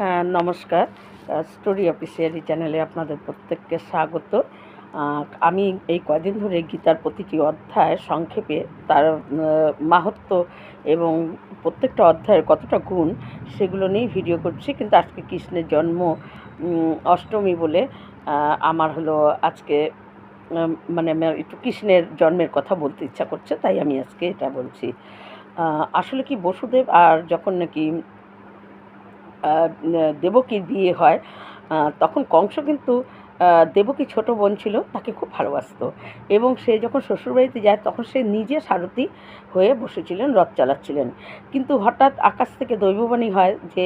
হ্যাঁ নমস্কার। Story officially চ্যানেলে আপনাদের প্রত্যেককে স্বাগত। আমি এই কদিন ধরে গীতার প্রতিটি অধ্যায় সংক্ষেপে তার আহ, মাহাত্ম্য এবং প্রত্যেকটা অধ্যায়ের কতটা গুণ সেগুলো নিয়েই ভিডিও করছি। কিন্তু আজকে কৃষ্ণের জন্ম অষ্টমী বলে আমার হলো আজকে মানে একটু কৃষ্ণের জন্মের কথা বলতে ইচ্ছা করছে তাই আমি আজকে এটা বলছি। আসলে কি বসুদেব আর যখন নাকি দেবকীর বিয়ে হয় তখন কংস কিন্তু দেবকী ছোট বোন ছিল, তাকে খুব ভালোবাসতো। এবং সে যখন শ্বশুরবাড়িতে যায়, তখন সে নিজে সারথি হয়ে বসেছিলেন, রথ চালাচ্ছিলেন। কিন্তু হঠাৎ আকাশ থেকে দৈববাণী হয় যে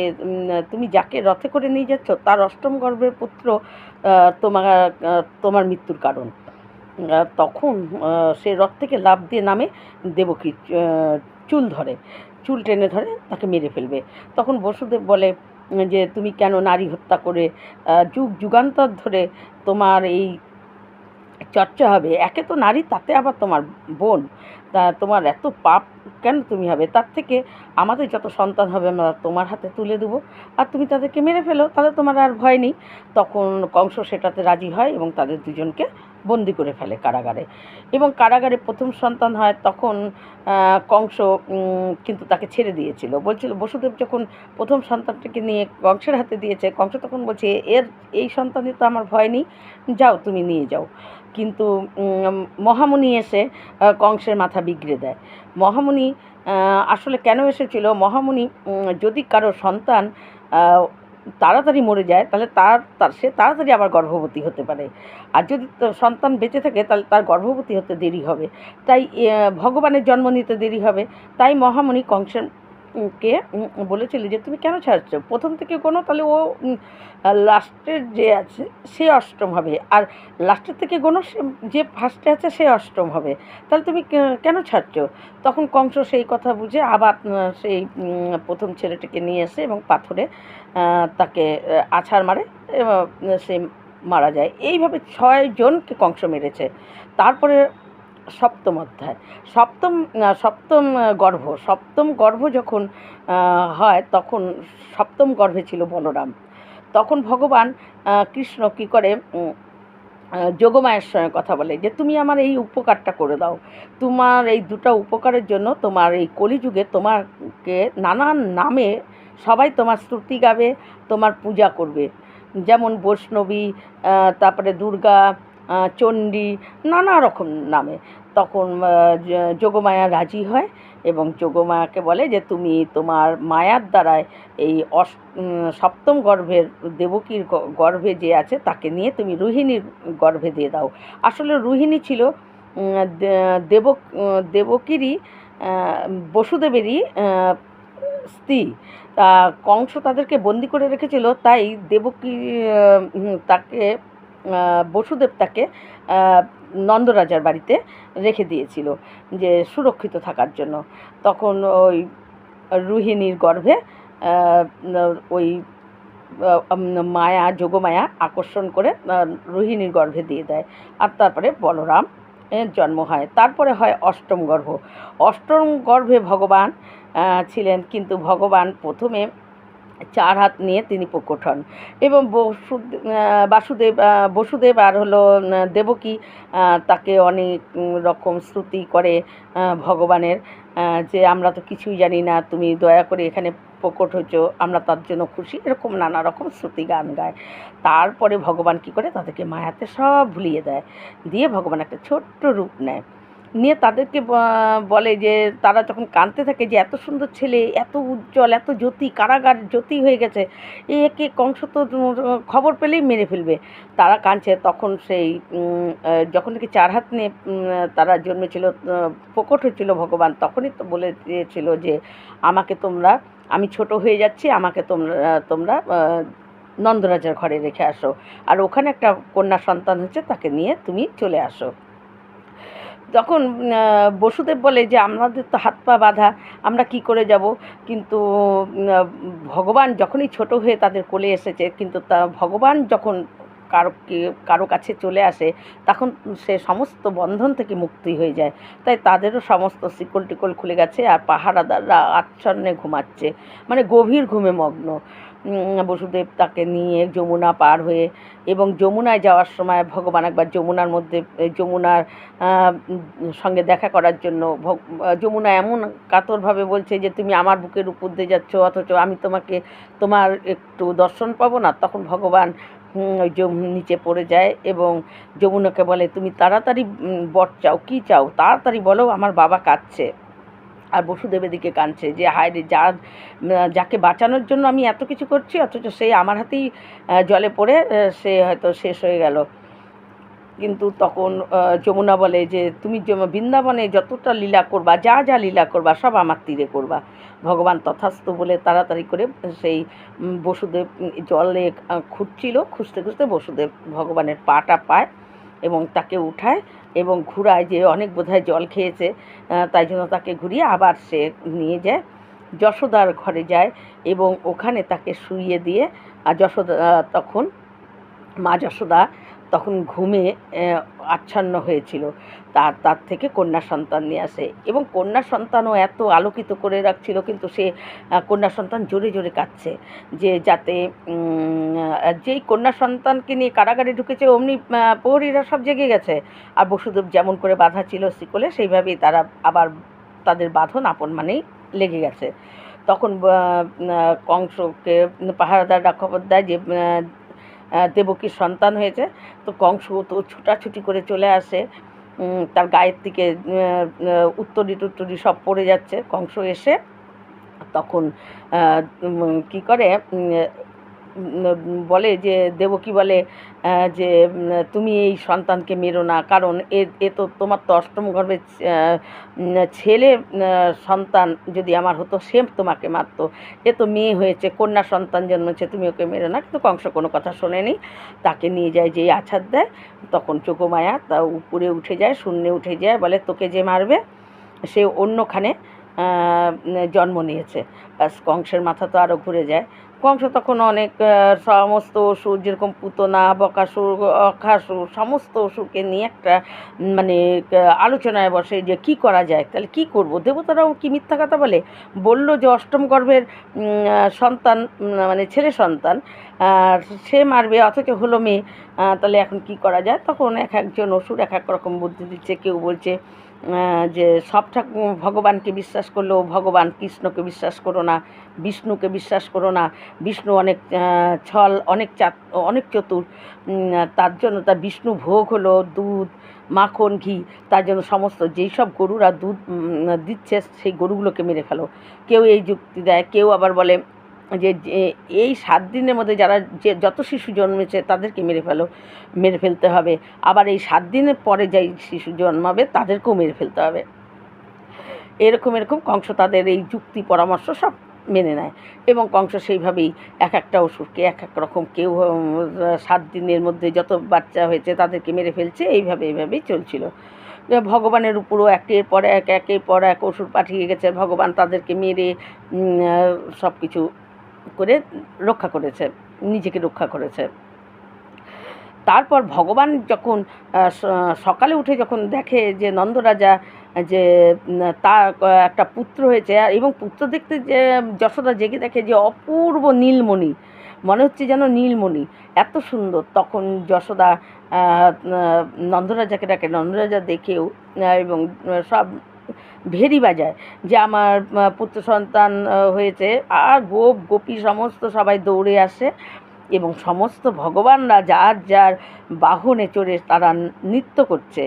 তুমি যাকে রথে করে নিয়ে যাচ্ছ, তার অষ্টম গর্ভের পুত্র তোমার তোমার মৃত্যুর কারণ। তখন সে রথ থেকে লাফ দিয়ে নামে দেবকী চুল ধরে। চুল টেনে ধরে তাকে মেরে ফেলবে। তখন বসুদেব বলে, যে তুমি কেন নারী হত্যা করে যুগ যুগান্তর ধরে তোমার এই চর্চা হবে? একে তো নারী, তাতে আবার তোমার বোন। তা তোমার এত পাপ কেন তুমি হবে? তার থেকে আমাদের যত সন্তান হবে, আমরা তোমার হাতে তুলে দেবো। আর তুমি তাদেরকে মেরে ফেলো, তাহলে তোমার আর ভয় নেই। তখন কংস সেটাতে রাজি হয় এবং তাদের দুজনকে বন্দি করে ফেলে কারাগারে। এবং কারাগারে প্রথম সন্তান হয় তখন কংস কিন্তু তাকে ছেড়ে দিয়েছিল। বলছিল, বসুদেব যখন প্রথম সন্তানটাকে নিয়ে কংসের হাতে দিয়েছে, কংস তখন বলছে, এর, এই সন্তানে তো আমার ভয় নেই, যাও তুমি নিয়ে যাও। কিন্তু মহামুনি এসে কংসের মাথা বিগড়ে দেয়। মহামুনি আসলে কেন এসেছিল? মহামুনি যদি কারও সন্তান তাড়াতাড়ি মরে যায়, তাহলে তার তার, সে তাড়াতাড়ি আবার গর্ভবতী হতে পারে। আর যদি সন্তান বেঁচে থাকে, তাহলে তার গর্ভবতী হতে দেরি হবে। তাই ভগবানের জন্ম নিতে দেরি হবে। তাই মহামণি কংসের কে বলেছিল যে, তুমি কেন ছাড়ছো? প্রথম থেকে কোনো তাহলে ও লাস্টের যে আছে, সে অষ্টম হবে। আর লাস্টের থেকে কোনো যে ফার্স্টে আছে, সে অষ্টম হবে। তাহলে তুমি কেন ছাড়ছো? তখন কংস সেই কথা বুঝে আবার সেই প্রথম ছেলেটিকে নিয়ে এসে এবং পাথরে তাকে আছাড় মারে সে মারা যায়। এইভাবে ছয় জনকে কংস মেরেছে। তারপরে সপ্তম অধ্যায়। সপ্তম সপ্তম গর্ভ। সপ্তম গর্ভ যখন হয়, তখন সপ্তম গর্ভে ছিল বলরাম। তখন ভগবান কৃষ্ণ কী করে যোগমায়ের সঙ্গে কথা বলে যে, তুমি আমার এই উপকারটা করে দাও। তোমার এই দুটো উপকারের জন্য তোমার এই কলিযুগে তোমাকে নানান নামে সবাই তোমার স্তুতি গাবে, তোমার পূজা করবে। যেমন বৈষ্ণবী তারপরে দুর্গা চণ্ডী, নানা রকম নামে। তখন যোগমায়া রাজি হয় এবং যোগমায়াকে বলে যে, তুমি তোমার মায়ার দ্বারায় এই অস সপ্তম গর্ভের দেবকীর গর্ভে যে আছে, তাকে নিয়ে তুমি রোহিণীর গর্ভে দিয়ে দাও। আসলে রোহিণী ছিল দেব দেবকীরই বসুদেবেরই স্ত্রী। তা কংস তাদেরকে বন্দি করে রেখেছিল, তাই দেবকী তাকে বসুদেব তাকে নন্দরাজার বাড়িতে রেখে দিয়েছিল যে সুরক্ষিত থাকার জন্য। তখন ওই রোহিণীর গর্ভে ওই মায়া, যোগমায়া আকর্ষণ করে রোহিণীর গর্ভে দিয়ে দেয়। আর তারপরে বলরাম জন্ম হয়। তারপরে হয় অষ্টম গর্ভ। অষ্টম গর্ভে ভগবান ছিলেন। কিন্তু ভগবান প্রথমে চার হাত নিয়ে তিনি প্রকট হন। এবং বসু বাসুদেব বসুদেব আর হলো দেবকী তাকে অনেক রকম স্তুতি করে ভগবানের যে আমরা তো কিছুই জানি না, তুমি দয়া করে এখানে প্রকট হয়েছো, আমরা তার জন্য খুশি, এরকম নানা রকম শ্রুতি গান গায়। তারপরে ভগবান কি করে, তাদেরকে মায়াতে সব ভুলিয়ে দেয়। দিয়ে ভগবান একটা ছোট্ট রূপ নেয়। নিয়ে তাদেরকে বলে যে তারা যখন কাঁদতে থাকে যে এত সুন্দর ছেলে, এত উজ্জ্বল, এত জ্যোতি, কারাগার জ্যোতি হয়ে গেছে একে কংস তো খবর পেলেই মেরে ফেলবে। তারা কাঁদছে। তখন সেই যখন নাকি চার হাত নিয়ে তারা জন্মেছিল প্রকট হয়েছিল ভগবান, তখনই তো বলে দিয়েছিল যে আমাকে তোমরা, আমি ছোট হয়ে যাচ্ছি, আমাকে তোমরা তোমরা নন্দরাজার ঘরে রেখে আসো। আর ওখানে একটা কন্যা সন্তান হচ্ছে, তাকে নিয়ে তুমি চলে আসো। তখন বসুদেব বলে যে, আমাদের তো হাত পা বাঁধা, আমরা কি করে যাব? কিন্তু ভগবান যখনই ছোট হয়ে তাদের কোলে এসেছে, কিন্তু তা, ভগবান যখন কারও কারও কাছে চলে আসে, তখন সে সমস্ত বন্ধন থেকে মুক্তি হয়ে যায়। তাই তাদেরও সমস্ত শিকল টিকল খুলে গেছে আর পাহারাদাররা আচ্ছন্নে ঘুমাচ্ছে। মানে গভীর ঘুমে মগ্ন। বসুদেব তাকে নিয়ে যমুনা পার হয়ে এবং যমুনায় যাওয়ার সময় ভগবান একবার যমুনার মধ্যে যমুনার সঙ্গে দেখা করার জন্য যমুনা এমন কাতরভাবে বলছে যে তুমি আমার বুকের উপর দিয়ে যাচ্ছ, অথচ আমি তোমাকে, তোমার একটু দর্শন পাবো না। তখন ভগবান নিচে পড়ে যায় এবং যমুনাকে বলে, তুমি তাড়াতাড়ি বট চাও, কী চাও? তাড়াতাড়ি বলো, আমার বাবা কাঁদছে। আর বসুদেবের দিকে কাঁদছে যে, হায় রে যার যাকে বাঁচানোর জন্য আমি এত কিছু করছি, অথচ সেই আমার হাতেই জলে পড়ে সে হয়তো শেষ হয়ে গেল। কিন্তু তখন যমুনা বলে যে, তুমি বৃন্দাবনে যতটা লীলা করবা, যা যা লীলা করবা, সব আমার তীরে করবা। ভগবান তথাস্তু বলে তাড়াতাড়ি করে সেই বসুদেব, জলে খুঁজছিল খুঁজতে খুঁজতে বসুদেব ভগবানের পাটা পায়। এবং তাকে উঠায় এবং ঘুরায় যে অনেক বোধহয় জল খেয়েছে তাই জন্য তাকে ঘুরিয়ে আবার সে নিয়ে যায়। যশোদার ঘরে যায় এবং ওখানে তাকে শুইয়ে দিয়ে, আর যশোদা, তখন মা যশোদা তখন ঘুমে আচ্ছন্ন হয়েছিল। তার তার থেকে কন্যা সন্তান নিয়ে আসে এবং কন্যা সন্তানও এত আলোকিত করে রাখছিল কিন্তু সে কন্যা সন্তান জোরে জোরে কাঁদছে যে যাতে যেই কন্যা সন্তানকে নিয়ে কারাগারে ঢুকেছে অমনি প্রহরীরা সব জেগে গেছে। আর বসুদেব যেমন করে বাধা ছিল শিকলে সেইভাবেই তারা আবার তাদের বাঁধন আপন মানেই লেগে গেছে। তখন কংসকে পাহারাদাররা খবর দেয় যে দেবকীর সন্তান হয়েছে। তো কংস তো ছুটাছুটি করে চলে আসে। তার গায়ের থেকে উত্তরি টুত্তরি সব পড়ে যাচ্ছে। কংস এসে তখন কি করে? বলে যে, দেবকী বলে যে তুমি এই সন্তানকে মেরো না। কারণ এ এ তো তোমার তো অষ্টম গর্ভের ছেলে সন্তান যদি আমার হতো, সে তোমাকে মারতো। এ তো মেয়ে হয়েছে, কন্যা সন্তান জন্মেছে, তুমি ওকে মেরো না। কিন্তু কংস কোনো কথা শোনেনি। তাকে নিয়ে যায় যেই আছাদ দেয়, তখন চোখমায়া, তা উপরে উঠে যায়, শূন্যে উঠে যায়, বলে, তোকে যে মারবে, সে অন্যখানে জন্ম নিয়েছে। কংসের মাথা তো আরও ঘুরে যায়। কংস তখন অনেক সমস্ত অসুর যেরকম পুতনা বকাসুর অখাসুর সমস্ত অসুরকে নিয়ে একটা মানে আলোচনায় বসে যে কি করা যায়, তাহলে কি করব? দেবতারাও কি মিথ্যা কথা বলে? বলল যে অষ্টম গর্ভের সন্তান মানে ছেলে সন্তান সে মারবে, অথচ হলো মেয়ে তাহলে এখন কি করা যায়? তখন এক একজন অসুর এক এক রকম বুদ্ধি দিচ্ছে, কেউ বলছে যে সব ঠাকুর ভগবানকে বিশ্বাস করলেও ভগবান কৃষ্ণকে বিশ্বাস করো না, বিষ্ণুকে বিশ্বাস করো না, বিষ্ণু অনেক ছল, অনেক চাত অনেক চতুর। তার জন্য তার বিষ্ণু ভোগ হলো, দুধ, মাখন, ঘি, তার জন্য সমস্ত যেই সব গরুরা দুধ দিচ্ছে সেই গরুগুলোকে মেরে ফেলো। কেউ এই যুক্তি দেয়, কেউ আবার বলে যে এই সাত দিনের মধ্যে যারা যে, যত শিশু জন্মেছে তাদেরকে মেরে ফেলো, মেরে ফেলতে হবে। আবার এই সাত দিনের পরে যাই শিশু জন্মাবে তাদেরকেও মেরে ফেলতে হবে। এরকম এরকম কংস তাদের এই যুক্তি, পরামর্শ সব মেনে নেয়। এবং কংস সেইভাবেই এক একটা অসুরকে এক এক রকম কেউ সাত দিনের মধ্যে যত বাচ্চা হয়েছে তাদেরকে মেরে ফেলছে, এইভাবে, এইভাবেই চলছিল। ভগবানের উপরও একের পর এক, একের পর এক অসুর পাঠিয়ে গেছে। ভগবান তাদেরকে মেরে সব কিছু করে রক্ষা করেছে, নিজেকে রক্ষা করেছে। তারপর ভগবান যখন সকালে উঠে যখন দেখে যে নন্দরাজা যে তার একটা পুত্র হয়েছে, এবং পুত্র দেখতে যে, যশোদা জেগে দেখে যে অপূর্ব নীলমণি, মনে হচ্ছে যেন নীলমণি, এত সুন্দর। তখন যশোদা নন্দরাজাকে ডাকে নন্দরাজা দেখেও এবং সব ভেরি বাজায় যে আমার পুত্র সন্তান হয়েছে। আর গোপ, গোপী সমস্ত সবাই দৌড়ে আসে এবং সমস্ত ভগবানরা যার যার বাহনে চড়ে তারা নৃত্য করছে।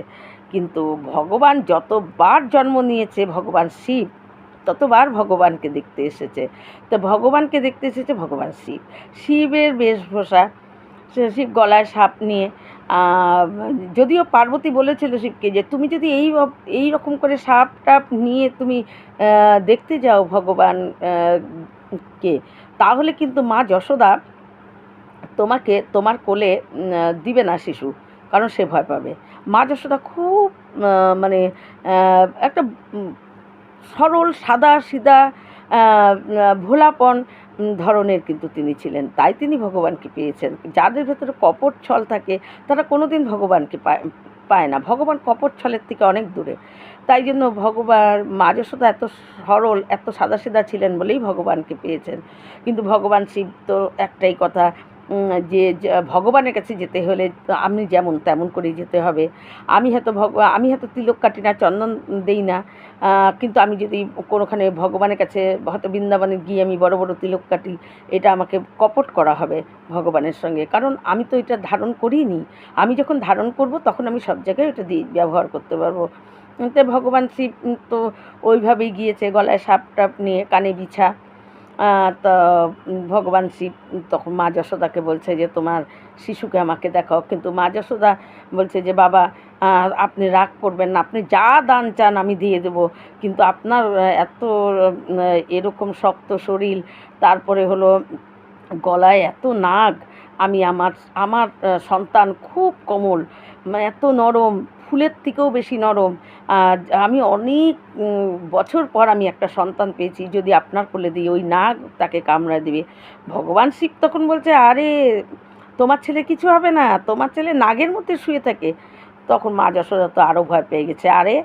কিন্তু ভগবান যতবার জন্ম নিয়েছে, ভগবান শিব ততবার ভগবানকে দেখতে এসেছে। তো ভগবানকে দেখতে এসেছে ভগবান শিব। শিবের বেশভূষা শিব গলায় সাপ নিয়ে যদিও পার্বতী বলেছিল শিবকে যে তুমি যদি এই এই রকম করে সাপ টাপ নিয়ে তুমি দেখতে যাও ভগবান কে, তাহলে কিন্তু মা যশোদা তোমাকে, তোমার কোলে দিবে না শিশু, কারণ সে ভয় পাবে। মা যশোদা খুব মানে একটা সরল, সাদা, সিধা ভোলাপন ধরনের কিন্তু তিনি ছিলেন। তাই তিনি ভগবানকে পেয়েছেন। যাদের ভেতরে কপট ছল থাকে, তারা কোনোদিন ভগবানকে পায় পায় না। ভগবান কপট ছলের থেকে অনেক দূরে। তাই জন্য ভগবান মা যশোদা এত সরল, এত সাদাসিধা ছিলেন বলেই ভগবানকে পেয়েছেন। কিন্তু ভগবান শিব তো একটাই কথা যে ভগবানের কাছে যেতে হলে আমি যেমন তেমন করেই যেতে হবে। আমি হয়তো ভগ, আমি হয়তো তিলক কাটি না, চন্দন দেই না কিন্তু আমি যদি কোনোখানে ভগবানের কাছে, হয়তো বৃন্দাবনে গিয়ে আমি বড় বড় তিলক কাটি, এটা আমাকে কপট করা হবে ভগবানের সঙ্গে। কারণ আমি তো এটা ধারণ করিনি। আমি যখন ধারণ করব, তখন আমি সব জায়গায় এটা দিয়ে ব্যবহার করতে পারব। তো ভগবান শিব তো ওইভাবেই গিয়েছে, গলায় সাপ টাপ নিয়ে, কানে বিছা। তা ভগবান শিব তখন মা যশোদাকে বলছে যে, তোমার শিশুকে আমাকে দেখাও। কিন্তু মা যশোদা বলছে যে, বাবা আপনি রাগ করবেন না। আপনি যা দান চান আমি দিয়ে দেবো। কিন্তু আপনার এত এরকম শক্ত শরীর, তারপরে হলো গলায় এত নাগ আমি আমার আমার সন্তান খুব কোমল মানে এত নরম ফুলের থেকেও বেশি নরম। আর আমি অনেক বছর পর আমি একটা সন্তান পেয়েছি, যদি আপনার কোলে দিই ওই নাগ তাকে কামড়া দিবে। ভগবান শিব তখন বলছে, আরে, তোমার ছেলে কিছু হবে না, তোমার ছেলে নাগের মধ্যে শুয়ে থাকে। তখন মা যশোদা তো আরও ভয় পেয়ে গেছে, আরে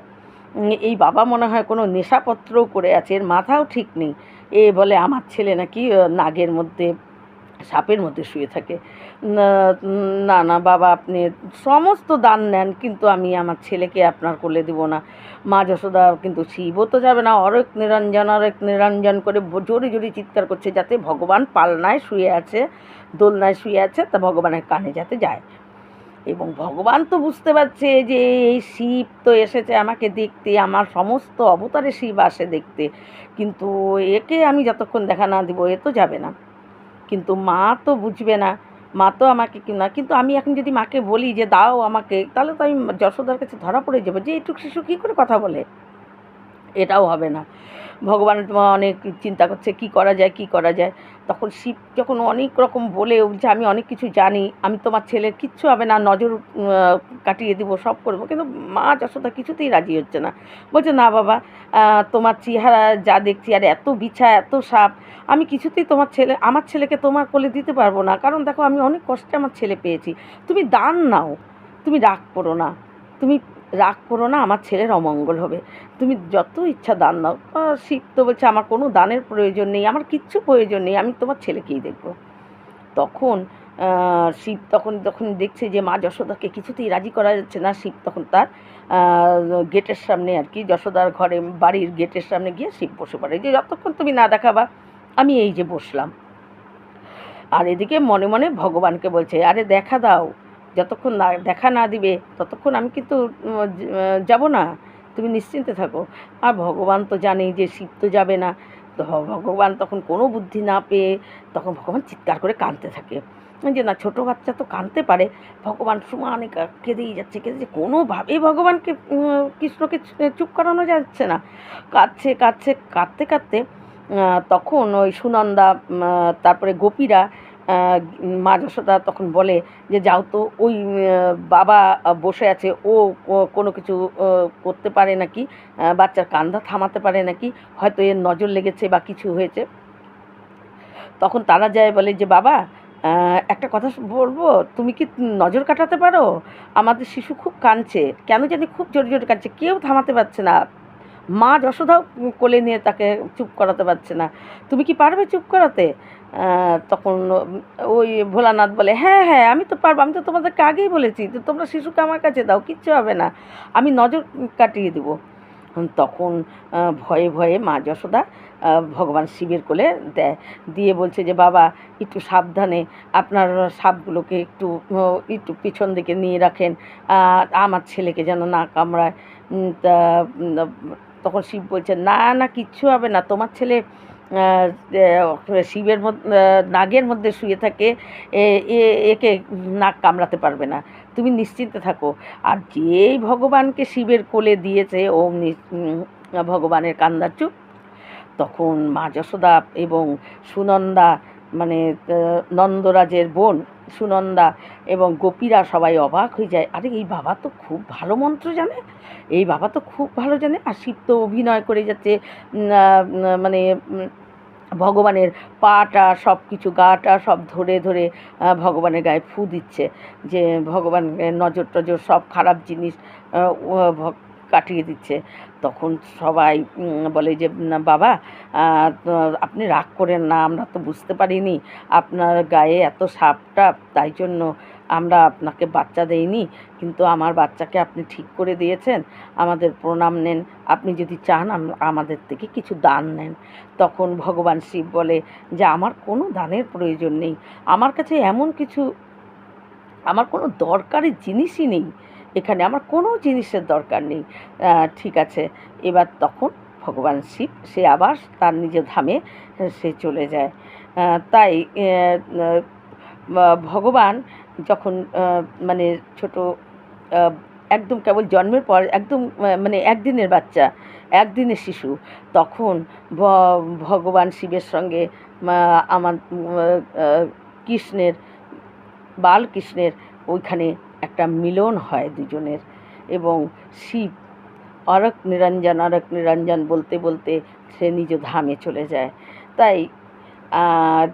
এই বাবা মনে হয় কোনো নেশাপত্রও করে আছে, এর মাথাও ঠিক নেই। এ বলে, আমার ছেলে নাকি নাগের মধ্যে সাপের মধ্যে শুয়ে থাকে। না না, বাবা, আপনি সমস্ত দান নেন, কিন্তু আমি আমার ছেলেকে আপনার কোলে দিব না। মা যশোদা কিন্তু শিবও তো যাবে না। অরেক নিরঞ্জন অরেক নিরঞ্জন করে জোরে জোরে চিৎকার করছে যাতে ভগবান পালনায় শুয়ে আছে, দোলনায় শুয়ে আছে, তা ভগবানের কানে যাতে যায়। এবং ভগবান তো বুঝতে পারছে যে এই শিব তো এসেছে আমাকে দেখতে, আমার সমস্ত অবতারে শিব আসে দেখতে। কিন্তু একে আমি যতক্ষণ দেখা না দিব, এ তো যাবে না। কিন্তু মা তো বুঝবে না। মা তো আমাকে না, কিন্তু আমি এখন যদি মাকে বলি যে দাও আমাকে, তাহলে তো আমি যশোদার কাছে ধরা পড়ে যাব। যে এইটুক শিশু কী করে কথা বলে? এটাও হবে না। ভগবান অনেক চিন্তা করছে, কি করা যায়, কি করা যায়? তখন শিব যখন অনেক রকম বলে যে, আমি অনেক কিছু জানি, আমি তোমার ছেলের কিচ্ছু হবে না, নজর কাটিয়ে দিব, সব করব। কিন্তু মা যশোদা কিছুতেই রাজি হচ্ছে না। বলছে, না বাবা তোমার চেহারা যা দেখছি আর এত বিছা, এত সাপ, আমি কিছুতেই তোমার ছেলে, আমার ছেলেকে তোমার কোলে দিতে পারব না। কারণ দেখো, আমি অনেক কষ্টে আমার ছেলে পেয়েছি। তুমি দান নাও, তুমি রাগ করো না। তুমি রাগ করো না, আমার ছেলের অমঙ্গল হবে। তুমি যত ইচ্ছা দান দাও। শিব তো বলছে, আমার কোনো দানের প্রয়োজন নেই, আমার কিচ্ছু প্রয়োজন নেই, আমি তোমার ছেলেকেই দেখব। তখন শিব তখন যখন দেখছে যে মা যশোদাকে কিছুতেই রাজি করা যাচ্ছে না। শিব তখন তার গেটের সামনে আর কি, যশোদার ঘরে, বাড়ির গেটের সামনে গিয়ে শিব বসে পড়ে। যে, যতক্ষণ তুমি না দেখাবা, আমি এই যে বসলাম। আর এদিকে মনে মনে ভগবানকে বলছে, আরে দেখা দাও যতক্ষণ না, দেখা না দিবে, ততক্ষণ আমি কিন্তু যাব না। তুমি নিশ্চিন্তে থাকো। আর ভগবান তো জানেই যে শিব তো যাবে না। তো ভগবান তখন কোনো বুদ্ধি না পেয়ে তখন ভগবান চিৎকার করে কাঁদতে থাকে। যে না, ছোটো বাচ্চা তো কাঁদতে পারে। ভগবান সমানে কেঁদেই যাচ্ছে কেঁদে যাচ্ছে। কোনোভাবেই ভগবানকে কৃষ্ণকে চুপ করানো যাচ্ছে না। কাঁদছে কাঁদছে, কাঁদতে কাঁদতে তখন ওই সুনন্দা তারপরে গোপীরা মা যশোদা তখন বলে যে, যাও তো, ওই বাবা বসে আছে, ও কোনো কিছু করতে পারে নাকি? বাচ্চার কান্দা থামাতে পারে নাকি? হয়তো এর নজর লেগেছে বা কিছু হয়েছে। তখন তারা যায় বলে যে, বাবা একটা কথা বলব, তুমি কি নজর কাটাতে পারো? আমাদের শিশু খুব কাঁদছে, কেন জানি খুব জোরে জোরে কাঁদছে, কেউ থামাতে পারছে না। মা যশোদাও কোলে নিয়ে তাকে চুপ করাতে পারছে না। তুমি কি পারবে চুপ করাতে? তখন ওই ভোলানাথ বলে হ্যাঁ হ্যাঁ আমি তো পারব, আমি তো তোমাদেরকে আগেই বলেছি যে তোমরা শিশুকে আমার কাছে দাও, কিচ্ছু হবে না, আমি নজর কাটিয়ে দিব। তখন ভয়ে ভয়ে মা যশোদা ভগবান শিবের কোলে দেয় দিয়ে বলছে যে, বাবা, একটু সাবধানে, আপনার সাপগুলোকে একটু একটু পিছন দিকে নিয়ে রাখেন আমার ছেলেকে যেন না কামড়ায়। তা তখন শিব বলছে, না না, কিচ্ছু হবে না, তোমার ছেলে শিবের মধ্যে নাগের মধ্যে শুয়ে থাকে, এ- একে নাক কামড়াতে পারবে না। তুমি নিশ্চিন্তে থাকো। আর যেই ভগবানকে শিবের কোলে দিয়েছে ওম ভগবানের কান্দা চুপ। তখন মা যশোদা এবং সুনন্দা মানে নন্দরাজের বোন সুনন্দা এবং গোপীরা সবাই অবাক হয়ে যায়। আরে, এই বাবা তো খুব ভালো মন্ত্র জানে। এই বাবা তো খুব ভালো জানে। আর শিব তো অভিনয় করে যাচ্ছে মানে ভগবানের পাটা সব কিছু গাটা সব ধরে ধরে ভগবানের গায়ে ফু দিচ্ছে। যে ভগবানের নজর টজর সব খারাপ জিনিস কাটিয়ে দিচ্ছে। তখন সবাই বলে যে "না, বাবা আপনি রাগ করেন না আমরা তো বুঝতে পারিনি। আপনার গায়ে এত সাপটা তাই জন্য আমরা আপনাকে বাচ্চা দেইনি, কিন্তু আমার বাচ্চাকে আপনি ঠিক করে দিয়েছেন, আমাদের প্রণাম নেন, আপনি যদি চান আমাদের থেকে কিছু দান নেন। তখন ভগবান শিব বলে যে, আমার কোনো দানের প্রয়োজন নেই, আমার কাছে এমন কিছু, আমার কোনো দরকারি জিনিসই নেই, এখানে আমার কোনো জিনিসের দরকার নেই। ঠিক আছে, এবার তখন ভগবান শিব, সে আবার তার নিজের ধামে, সে চলে যায়। তাই ভগবান যখন মানে ছোট একদম কেবল জন্মের পর, একদম মানে একদিনের বাচ্চা, একদিনের শিশু, তখন ভগবান শিবের সঙ্গে আমার কৃষ্ণের, বালকৃষ্ণের ওইখানে একটা মিলন হয় দুজনের। এবং শিব অরক নিরঞ্জন অরক নিরঞ্জন বলতে বলতে সে নিজ ধামে চলে যায়। তাই, আর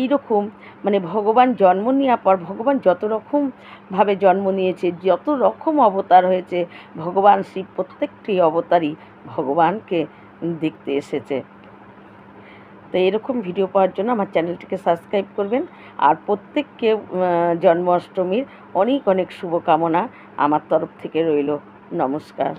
এইরকম মানে ভগবান জন্ম নেওয়ার পর, ভগবান যত রকমভাবে জন্ম নিয়েছে, যত রকম অবতার হয়েছে, ভগবান শিব প্রত্যেকটি অবতারই ভগবানকে দেখতে এসেছে। তো এরকম ভিডিও পাওয়ার জন্য আমার চ্যানেলটিকে সাবস্ক্রাইব করবেন। আর প্রত্যেককে জন্মাষ্টমীর অনেক অনেক শুভকামনা আমার তরফ থেকে রইল। নমস্কার।